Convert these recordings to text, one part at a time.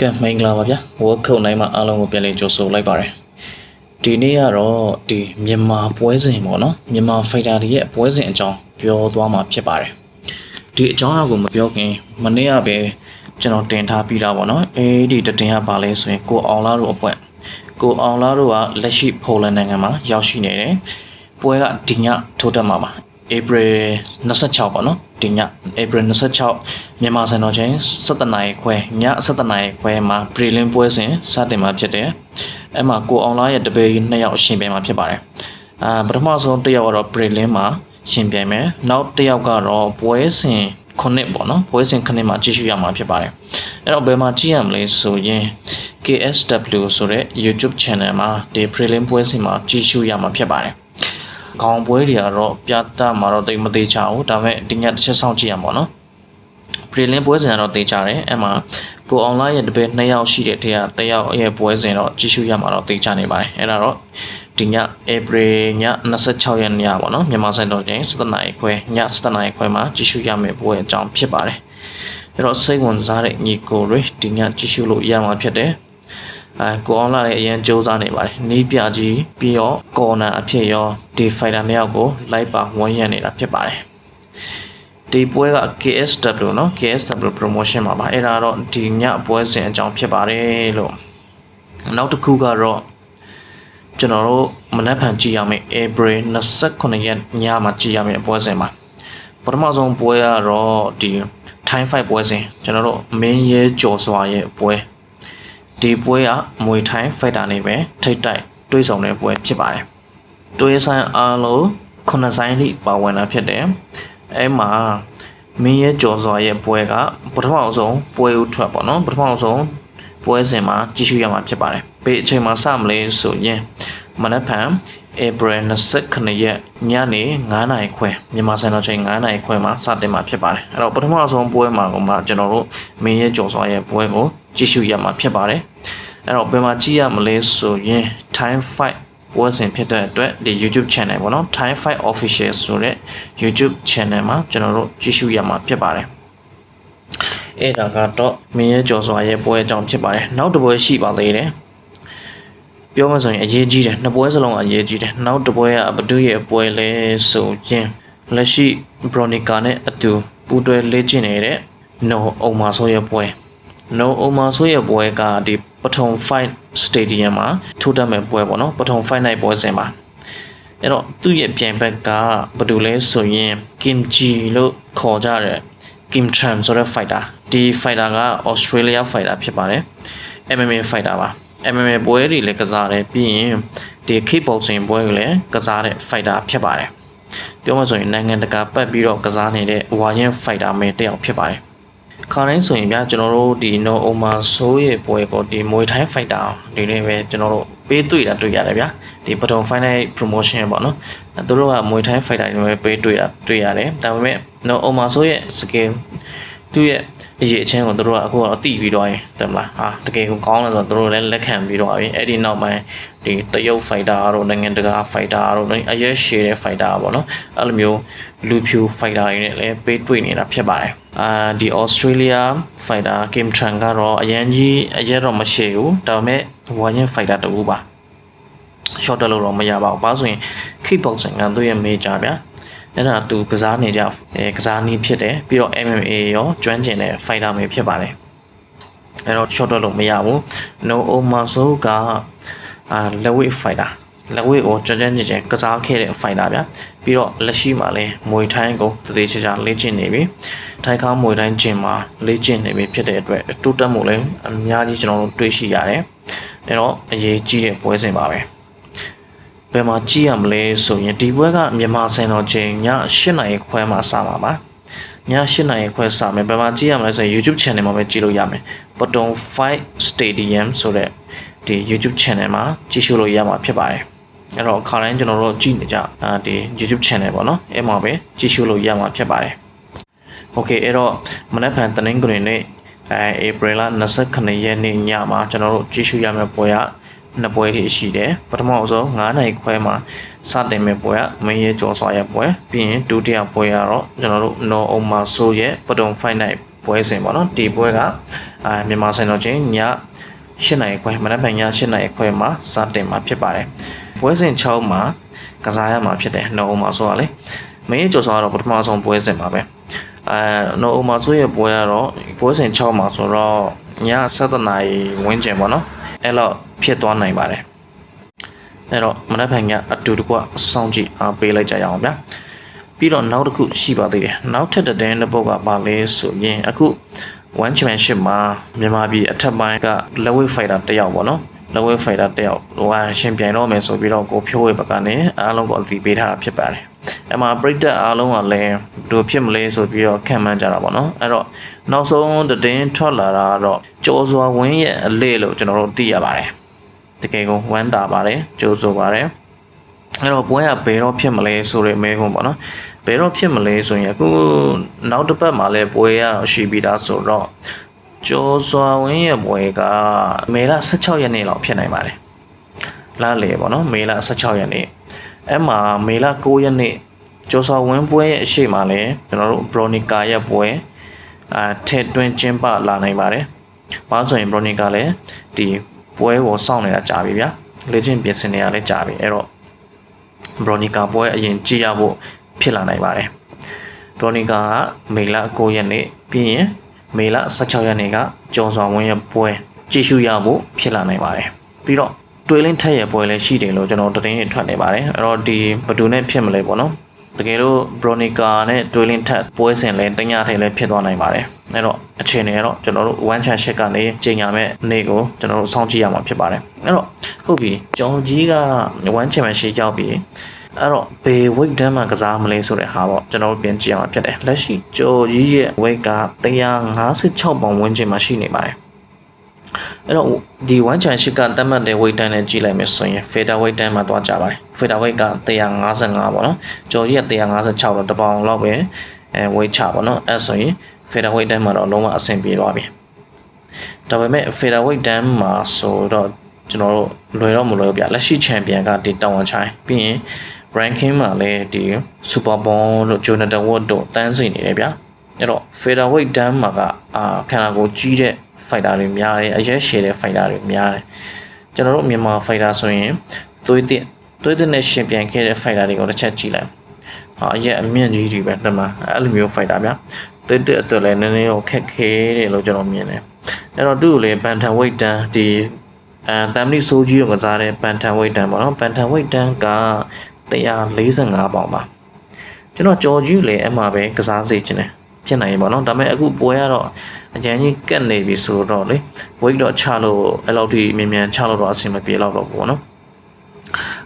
ကဲမင်္ဂလာပါဗျာဝေါ်ခုတ်နိုင်မှာအားလုံးကိုပြန်လည်ကြိုဆိုလိုက်ပါတယ်ဒီနေ့ကတော့ဒီမြန်မာပွဲစဉ်ပေါ့နော်မြန်မာဖိုက်တာတွေရဲ့ပွဲစဉ်အကြောင်းပြောသွားမှာဖြစ်ပါတယ်ဒီအကြောင်းအရာကိုမပြောခင်မနေ့ကပဲကျွန်တော်တင်ထားပြီးတာပေါ့နော်အဲဒီတတင်ကပါလဲဆိုရင်ကိုအောင်လာတို့အဖွဲ့ကိုအောင်လာတို့ကလက်ရှိပိုလန်နိုင်ငံမှာရောက်ရှိနေတယ်ပွဲကဒီညထိုးတက်မှာပါ April 26ပေါ့နော် ဒီည April 26မြန်မာစံတော်ချိန်17နာရီခွဲည17နာရီခွဲမှာ prelim ပွဲစဉ်စတင်မှာဖြစ်တယ်အဲ့မှာကိုအောင်လာရဲ့တပည့်နှစ်ယောက်ရှင်ပြိုင်မှာဖြစ်ပါတယ်အာပထမဆုံးတစ်ယောက်ကတော့ prelim မှာရှင်ပြိုင်မယ်နောက်တစ်ယောက်ကတော့ပွဲစဉ်ခုနှစ်ပေါ့နော်ပွဲစဉ်ခုနှစ်မှာကြည့်ရှုရမှာဖြစ်ပါတယ်အဲ့တော့ဘယ်မှာကြည့်ရမလဲဆိုရင် KSW ဆိုတဲ့ YouTube channel မှာဒီ prelim ပွဲစဉ်မှာကြည့်ရှုရမှာဖြစ်ပါတယ် ခေါင်းပွဲတွေကတော့ပြတ်မှာတော့တိတ်မသေးချဘူးဒါပေမဲ့ဒီညတစ်ချက်စောင့်ကြည့်ရမှာပေါ့နော် prelim ပွဲစဉ်ကတော့တေးကြတယ်အဲ့မှာကိုအွန်လိုင်းရဲ့တပည့်2ယောက်ရှိတဲ့ထဲကတစ်ယောက်ရဲ့ပွဲစဉ်တော့ကြည့်ရှုရမှာတော့တေးကြနေပါတယ်အဲ့ဒါတော့ဒီည April ည26ရက်နေ့ပေါ့နော်မြန်မာစံတော်ချိန်7နာရီခွဲည7နာရီခွဲမှာကြည့်ရှုရမယ့်ပွဲအကြောင်းဖြစ်ပါတယ်အဲ့တော့စိတ်ဝင်စားတဲ့ညီကိုတွေဒီညကြည့်ရှုလို့ရမှာဖြစ်တယ် အဲကိုအောင်လာလည်းအရင်စူးစမ်းနေပါတယ်နီးပြကြီးပြီးတော့ကော်နာအဖြစ်ရောဒီဖိုင်တာနှစ်ယောက်ကိုလိုက်ပါဝန်းရံနေတာဖြစ်ပါတယ်ဒီပွဲက KSW เนาะ KSW promotion မှာပါအဲ့ဒါတော့ဒီညပွဲစဉ်အကြောင်းဖြစ်ပါတယ်လို့နောက်တစ်ခုကတော့ကျွန်တော်တို့မနက်ဖြန်ကြည့်ရမယ့် April 29ရက်ညမှာကြည့်ရမယ့်ပွဲစဉ်ပါပထမဆုံးပွဲကတော့ဒီ Time Fight ပွဲစဉ်ကျွန်တော်တို့မင်းရဲကျော်စွာရဲ့ပွဲ ဒီပွဲကမွေထိုင်းဖိုက်တာနေပဲထိတ်တိုက်တွေးဆောင်တဲ့ပွဲဖြစ်ပါတယ်တွေးဆိုင်အားလုံးခုနှစ်ဆိုင်ထိပါဝင်တာဖြစ်တယ်အဲ့မှာမင်းရဲကျော်စွာရဲ့ပွဲကပထမဆုံးပွဲဥထွက်ပေါ့နော်ပထမဆုံးပွဲစဉ်မှာကြည့်ရှုရမှာဖြစ်ပါတယ်ဘယ်အချိန်မှာစမလဲဆိုရင်မနက်ဖြန် April 29ရက်ညနေ9:00နာရီခွဲမြန်မာစံတော်ချိန်9:00နာရီခွဲမှာစတင်မှာဖြစ်ပါတယ်အဲ့တော့ပထမဆုံးပွဲမှာကမှကျွန်တော်တို့မင်းရဲကျော်စွာရဲ့ပွဲကို ကြည့်ရှုရမှာဖြစ်ပါတယ်အဲ့တော့ဘယ်မှာကြည့်ရမလဲဆိုရင် Time Fight ပွဲစဉ်ဖြစ်တဲ့အတွက်ဒီ YouTube channel ပေါ့နော် Time Fight Official ဆိုတဲ့ YouTube channel မှာကျွန်တော်တို့ကြည့်ရှုရမှာဖြစ်ပါတယ်အဲ့ဒါကတော့မင်းရဲကျော်စွာရဲ့ပွဲအကြောင်းဖြစ်ပါတယ်နောက်တစ်ပွဲရှိပါသေးတယ်ပြောမှဆိုရင်အရေးကြီးတယ်နှစ်ပွဲစလုံးကအရေးကြီးတယ်နောက်တစ်ပွဲကဘဒုရဲ့ပွဲလဲဆိုရင်လက်ရှိ Bronica နဲ့အတူပူးတွဲလေ့ကျင့်နေတဲ့ No အုံမာဆိုရဲ့ပွဲ No အုံမာဆိုရဲ့ပွဲကဒီပထုံ Fight Stadium မှာထိုးတက်မဲ့ပွဲပေါ့နော်ပထုံ Fight Night ပွဲစဉ်မှာအဲ့တော့သူ့ရဲ့ပြိုင်ဘက်ကဘာလို့လဲဆိုရင် Kim Ji လို့ခေါ်ကြတဲ့ Kim Tram ဆိုတဲ့ fighter ဒီ fighter က Australia fighter ဖြစ်ပါတယ် MMA fighter ပါ MMA ပွဲတွေလည်းကစားတယ်ပြီးရင်ဒီ kickboxing ပွဲတွေလည်းကစားတဲ့ fighter ဖြစ်ပါတယ်ပြောမှဆိုရင်နိုင်ငံတကာပတ်ပြီးတော့ကစားနေတဲ့ဝါရင် fighter မဲတစ်ယောက်ဖြစ်ပါတယ် ခါတိုင်းဆိုရင်ဗျာကျွန်တော်တို့ဒီ No Oma So ရဲ့ပွဲကိုဒီ Muay Thai fighter ဒီနေ့ပဲကျွန်တော်တို့ပေးတွေ့တာတွေ့ရတယ်ဗျာဒီပထမ final promotion ပေါ့နော်အဲသူတို့က Muay Thai fighter တွေပဲပေးတွေ့တာတွေ့ရတယ်ဒါပေမဲ့ No Oma So ရဲ့ skill သူ့ရဲ့အရေးအချင်းကိုတို့ကအခုတော့တိပြီးတော့ရင်တယ်မလားဟာတကယ်ကိုကောင်းတယ်ဆိုတော့တို့လည်းလက်ခံပြီးတော့ပြီအဲ့ဒီနောက်ပိုင်းဒီတရုတ်ဖိုက်တာတို့နိုင်ငံတကာဖိုက်တာတို့အရက်ရှည်တဲ့ဖိုက်တာပေါ့နော်အဲ့လိုမျိုးလူဖြူဖိုက်တာတွေနဲ့လည်းပေးတွေ့နေတာဖြစ်ပါတယ်အာဒီ Australia fighter Kim Tran ကတော့အရန်ကြီးအရက်တော့မရှိဘူးဒါပေမဲ့ဝါရင် fighter တူပါ short တက်လို့တော့မရပါဘူး။ဘာလို့ဆိုရင် kickboxing ကသူ့ရဲ့ major ဗျာ။ အဲ့ဒါသူကစားနေကြအဲကစားနည်းဖြစ်တယ်ပြီးတော့ MMA ရောကျွမ်းကျင်တဲ့ fighter မျိုးဖြစ်ပါတယ်။အဲ့တော့ short တက်လို့မရဘူး။ No Omaso ကအာလက်ဝိ fighter လက်ဝိကိုကြွကြွကြင်ကြင်ကစားခဲ့တဲ့ fighter ဗျာ။ပြီးတော့လက်ရှိမှာလည်းမွေထိုင်းကိုတသေးချာချာလေ့ကျင့်နေပြီ။ထိုင်းကားမွေထိုင်းဂျင်မှာလေ့ကျင့်နေပြီဖြစ်တဲ့အတွက်တိုးတက်မှုလည်းအများကြီးကျွန်တော်တို့တွေ့ရှိရတယ်။အဲ့တော့အရေးကြီးတဲ့ပွဲစဉ်ပါပဲ။ဘ ယ်မှာကြည့်ရမလဲဆိုရင်ဒီပွဲကမြန်မာစံတော်ချိန်ည8:00နာရီခွဲမှာစမှာပါည8:00နာရီခွဲစမယ်ဘယ်မှာကြည့်ရမလဲဆိုရင် YouTube channel မှာပဲကြည့်လို့ရမယ် Potom 5 Stadium ဆိုတဲ့ဒီ YouTube channel မှာကြည့်ရှုလို့ရမှာဖြစ်ပါတယ်အဲ့တော့ခါတိုင်းကျွန်တော်တို့ကြည့်နေကြအာဒီ YouTube channel ပေါ့နော်အဲ့မှာပဲကြည့်ရှုလို့ရမှာဖြစ်ပါတယ် Okay အဲ့တော့မနက်ဖြန်တနင်္ဂနွေနေ့အဲဧပြီလ29ရက်နေ့ညမှာကျွန်တော်တို့ကြည့်ရှုရမယ့်ပွဲက နှစ်ပွဲထိရှိတယ်ပထမဆုံး9နိုင်ခွဲမှာစတင်မဲ့ပွဲကမင်းရဲကျော်စွာရဲ့ပွဲပြီးရင်ဒုတိယပွဲကတော့ကျွန်တော်တို့နော်အုံမာဆိုရဲ့ပဒုံ5နိုင်ပွဲစဉ်ပေါ့နော်ဒီပွဲကအာမြန်မာစံတော်ချိန်ည8နာရီခွဲမနက်ဖြန်ည8နာရီခွဲမှာစတင်မှာဖြစ်ပါတယ်ပွဲစဉ်6မှာကစားရမှာဖြစ်တယ်နှုတ်မှာဆိုရလေမင်းကျော်စောကတော့ပထမဆုံးပွဲစဉ်ပါပဲအဲနှုတ်မှာဆိုရဲ့ပွဲကတော့ပွဲစဉ်6မှာဆိုတော့ည7နာရီဝန်းကျင်ပေါ့နော် အဲ့တော့ဖြစ်သွားနိုင်ပါတယ်အဲ့တော့မနက်ဖြန်ကအတူတကွစောင့်ကြည့်အားပေးလိုက်ကြရအောင်ဗျာပြီးတော့နောက်တစ်ခုရှိပါသေးတယ်နောက်ထပ်တဲ့တဲ့ပုတ်ကပါလဲဆိုရင်အခု one championship မှာမြန်မာပြည်အထက်ပိုင်းက level fighter တစ်ယောက်ပေါ့နော် level fighter တစ်ယောက်ဟိုဟာရှင်ပြိုင်တော့မယ်ဆိုပြီးတော့ကိုဖြိုးဝေဘက်ကနေအားလုံးကိုအသိပေးထားတာဖြစ်ပါတယ် အဲ့မှာပြိတ္တအားလုံးကလည်းဘယ်လိုဖြစ်မလဲဆိုပြီးတော့ခံမှန်းကြတာပေါ့နော်အဲ့တော့နောက်ဆုံးတဲ့င်းထွက်လာတာကတော့ကြောစွာဝင်းရဲ့အလေလို့ကျွန်တော်တို့သိရပါတယ်တကယ်ကိုဝမ်းတာပါတယ်ကြိုးဆိုပါတယ်အဲ့တော့ပွဲကဘယ်တော့ဖြစ်မလဲဆိုတဲ့မဲခွန်းပေါ့နော်ဘယ်တော့ဖြစ်မလဲဆိုရင်အခုနောက်တစ်ပတ်မှာလည်းပွဲရရှိပြီးသားဆိုတော့ကျော်စွာဝင်းရဲ့ပွဲကမေလ16ရက်နေ့လောက်ဖြစ်နိုင်ပါတယ်လားလေပေါ့နော်မေလ16ရက်နေ့ အဲ့မှာမေလ9ရက်နေ့ကျော်စွာဝင်းပွဲရဲ့အရှိမလဲကျွန်တော်တို့ဘရိုနီကာရဲ့ပွဲအာထဲတွင်းကျင်းပလာနိုင်ပါတယ်။ဘာလို့ဆိုရင်ဘရိုနီကာလည်းဒီပွဲကိုစောင့်နေတာကြာပြီဗျာ။လေ့ကျင့်ပြင်ဆင်နေတာလည်းကြာပြီ။အဲ့တော့ဘရိုနီကာပွဲအရင်ကြည့်ရဖို့ဖြစ်လာနိုင်ပါတယ်။ဘရိုနီကာကမေလ9ရက်နေ့ပြီးရင်မေလ16ရက်နေ့ကကျော်စွာဝင်းရဲ့ပွဲကြည့်ရှုရဖို့ဖြစ်လာနိုင်ပါတယ်။ပြီးတော့ တွေးလင်းထက်ရဲ့ပွဲလည်းရှိတယ်လို့ကျွန်တော်သတင်းတွေထွက်နေပါတယ်။အဲ့တော့ဒီဘယ်သူနဲ့ဖြစ်မလဲပေါ့နော်။တကယ်လို့ Bronica နဲ့ Dwelling Tat ပွဲစဉ်လဲတညထဲလဲဖြစ်သွားနိုင်ပါတယ်။အဲ့တော့အခြေအနေကတော့ကျွန်တော်တို့ one chat ရှစ်ကနေချိန်ညာမဲ့နေ့ကိုကျွန်တော်တို့စောင့်ကြည့်ရမှာဖြစ်ပါတယ်။အဲ့တော့ဟုတ်ပြီကျော်ကြီးက one chat မှာရှေ့ကြောက်ပြီ။အဲ့တော့ဘယ် weight တန်းမှာကစားမလဲဆိုတဲ့ဟာပေါ့ကျွန်တော်တို့ပြင်ကြည့်ရမှာဖြစ်တယ်။လက်ရှိကျော်ကြီးရဲ့ weight က156ပေါင်ဝန်းကျင်မှာရှိနေပါတယ်။ အဲ့တော့ဒီ one championship ကတတ်မှတ်တဲ့ weight တန်းနဲ့ကြည့်လိုက်မယ်ဆိုရင် feather weight တန်းမှာသွားကြပါတယ် feather weight က155ပေါ့နော်ကျော်ကြီးက156တော့တစ်ပေါင်လောက်ပဲအဲ weight ချပေါ့နော်အဲ့ဆိုရင် feather weight တန်းမှာတော့လုံးဝအဆင်ပြေသွားပြီဒါပေမဲ့ feather weight တန်းမှာဆိုတော့ကျွန်တော်တို့လွယ်တော့မလွယ်ဘူးဗျလက်ရှိ champion ကဒီတောင်ဝန်ချိုင်းပြီးရင် ranking မှာလည်းဒီ super ball တို့ jonathan wood တို့တန်းစီနေတယ်ဗျာအဲ့တော့ feather weight တန်းမှာကအာခန္ဓာကိုယ်ကြီးတဲ့ fighter တွေများတယ်အရက်ရှည်တဲ့ fighter တွေများတယ်ကျွန်တော်တို့မြန်မာ fighter ဆိုရင်သွေးတစ်သွေးတစ်နဲ့ရှင်ပြန်ခဲ့တဲ့ fighter တွေကိုတစ်ချက်ကြည့်လိုက်ဟာအရက်အမြင့်ကြီးတွေပဲတမန်အဲ့လိုမျိုး fighter ဗျာသွေးတစ်အတွက်လည်းနည်းနည်းတော့ခက်ခဲတယ်လို့ကျွန်တော်မြင်တယ်အဲ့တော့သူ့ကိုလေ bantam weight တန်းဒီအဲတမ်လီဆိုကြီးကိုကစားတဲ့ bantam weight တန်းပေါ့နော် bantam weight တန်းက145ပေါင်ပါကျွန်တော်ကြော်ကြီးလည်းအမှပဲကစားစေချင်တယ် ဖြစ်နိုင်ပါတော့ဒါပေမဲ့အခုပွဲကတော့အကျဉ်းကြီးကတ်နေပြီဆိုတော့လေ weight တော့ချလို့အဲ့လောက်ထိမြင်မြန်ချလို့တော့အဆင်မပြေတော့တော့ဘူးပေါ့နော်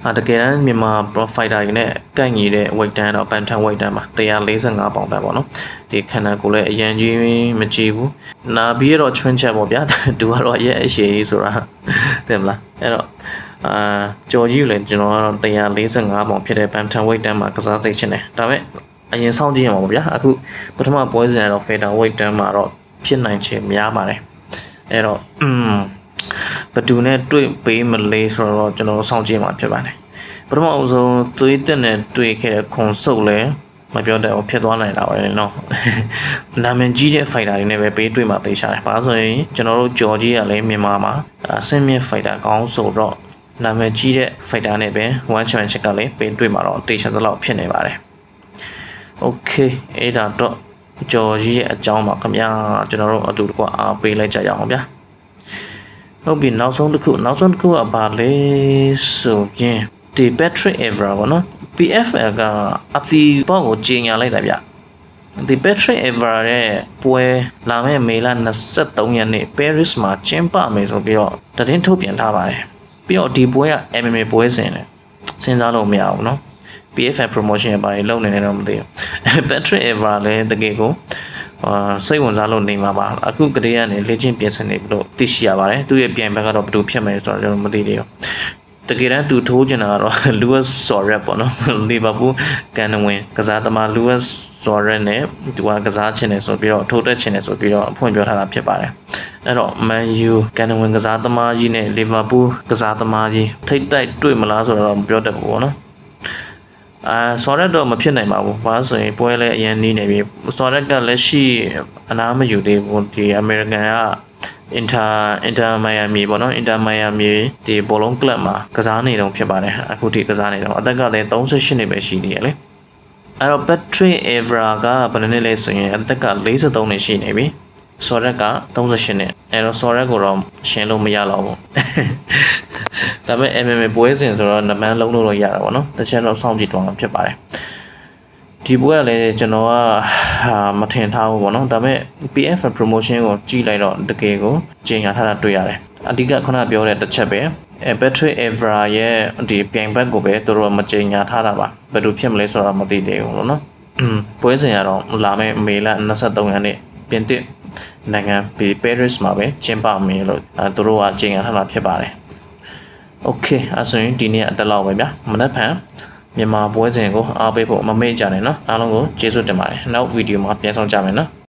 အာတကယ်တမ်းမြန်မာ fighter တွေနဲ့ကန့်ညီတဲ့ weight တန်းတော့ bantam weight တန်းပါ145ပေါင်တန်းပေါ့နော်ဒီခန္ဓာကိုယ်လည်းအရင်ကြီးမကြည့်ဘူးနာပြီးတော့ချွန်းချက်ပေါ့ဗျာသူကတော့ရဲ့အရှိကြီးဆိုတာတင်မလားအဲ့တော့အာကြော်ကြီးလည်းကျွန်တော်ကတော့145ပေါင်ဖြစ်တဲ့ bantam weight တန်းမှာကစားစိတ်ချင်တယ်ဒါပေမဲ့ အရင်စောင့်ကြည့်ရမှာပေါ့ဗျာအခုပထမပွဲစဉ်ကတော့ feather weight တန်းမှာတော့ဖြစ်နိုင်ချေများပါတယ်အဲ့တော့อืมဘယ်သူနဲ့တွေ့ပေးမလဲဆိုတော့ကျွန်တော်စောင့်ကြည့်မှာဖြစ်ပါတယ်ပထမအဆုံးသွေးတက်နဲ့တွေ့ခဲ့တဲ့ခွန်စုပ်လဲမပြောတဲ့အောင်ဖြစ်သွားနိုင်တာပဲနော်နာမည်ကြီးတဲ့ fighter တွေနဲ့ပဲပေးတွေ့မှာသိချတယ်ဘာလို့ဆိုရင်ကျွန်တော်တို့ကြော်ကြီးကလည်းမြန်မာမှာအဆင့်မြင့် fighter ကောင်းဆိုတော့နာမည်ကြီးတဲ့ fighter နဲ့ပဲ one championship ကလည်းပေးတွေ့မှာတော့တေချာသလောက်ဖြစ်နေပါတယ် okay အဲ့ဒါတော့ကြော်ကြီးရဲ့အကြောင်းပါခင်ဗျာကျွန်တော်တို့အတူတကွအားပေးလိုက်ကြရအောင်ဗျာဟုတ်ပြီနောက်ဆုံးတစ်ခုနောက်ဆုံးတစ်ခုကဘာလဲဆိုရင်ဒီ Patrick Evra ပေါ့နော် PFL ကအပီပေါ့ကိုကြီးညာလိုက်တာဗျဒီ Patrick Evra ရဲ့ပွဲလာမယ့်မေလ23ရက်နေ့ Paris မှာကျင်းပမယ်ဆိုပြီးတော့သတင်းထုတ်ပြန်ထားပါတယ်ပြီးတော့ဒီပွဲက MMA ပွဲစဉ်တယ်စဉ်းစားလို့မရဘူးเนาะ PFL promotion ရဲ့ဘာတွေလုပ်နေလဲတော့မသိဘူး Patrick Evra လည်းတကယ်ကိုအာစိတ်ဝင်စားလို့နေမှာပါအခုကလေးကနေလေ့ကျင့်ပြင်ဆင်နေပြီးတော့သိရှိရပါတယ်သူရဲ့ပြန်ဘက်ကတော့ဘယ်လိုဖြစ်မယ်ဆိုတော့ကျွန်တော်မသိသေးဘူးတကယ်တမ်းသူထိုးချင်တာကတော့ Lewis Suarez ပေါ့နော် Liverpool ကန်ဝင်ကစားသမား Lewis Suarez နဲ့သူကကစားချင်တယ်ဆိုပြီးတော့ထိုးတက်ချင်တယ်ဆိုပြီးတော့အဖွင့်ပြောထားတာဖြစ်ပါတယ်အဲ့တော့ Man U ကန်ဝင်ကစားသမားကြီးနဲ့ Liverpool ကစားသမားကြီးထိတ်တိုက်တွေ့မလားဆိုတော့မပြောတတ်ဘူးပေါ့နော် အာဆော်ရက်တော့မဖြစ်နိုင်ပါဘူး။ဘာလို့ဆိုရင်ပွဲလည်းအရင်နီးနေပြီ။ဆော်ရက်ကလက်ရှိအနာမယူသေးဘူးဒီ American က Inter Inter Miami ပေါ့နော် Inter Miami ဒီဘောလုံးကလပ်မှာကစားနေတော့ဖြစ်ပါတယ်။အခုထိကစားနေတော့အသက်ကလည်း38နှစ်ပဲရှိနေရလေ။အဲ့တော့ Patrick Evra ကဘယ်နှစ်လဲဆိုရင်အသက်က43နှစ်ရှိနေပြီ။ ဆော်ရက်က38နှစ်အဲ့တော့ဆော်ရက်ကိုတော့ရှင်းလို့မရတော့ဘူး။ဒါပေမဲ့ MMA ပွဲစဉ်ဆိုတော့နမန်းလုံးလို့တော့ရတာပေါ့နော်။တစ်ချက်တော့စောင့်ကြည့်တော့မှာဖြစ်ပါတယ်။ဒီပွဲကလည်းကျွန်တော်ကဟာမထင်ထားဘူးပေါ့နော်ဒါပေမဲ့ PF promotion ကိုကြည့်လိုက်တော့တကယ်ကိုကျင်ညာထားတာတွေ့ရတယ်အဓိကခုနပြောတဲ့တစ်ချက်ပဲအဲ battery evra ရဲ့ဒီပြိုင်ဘက်ကိုပဲသူတို့ကမကျင်ညာထားတာပါဘယ်လိုဖြစ်မလဲဆိုတာမသိသေးဘူးလို့နော်အင်းပွဲစဉ်ကတော့လာမယ့်မေလ23ရက်နေ့ပြင်သစ် နိုင်ငံပေပဲရစ်မှာပဲကျင်းပမယ်လို့သူတို့ကကြေညာထားတာဖြစ်ပါတယ်။ Okay အဲဆိုရင်ဒီနေ့အတက်လောက်ပဲဗျာမနက်ဖြန်မြန်မာပွဲစဉ်ကိုအားပေးဖို့မမေ့ကြနဲ့နော်အားလုံးကိုကျေးဇူးတင်ပါတယ်နောက်ဗီဒီယိုမှာပြန်ဆောင်ကြမယ်နော်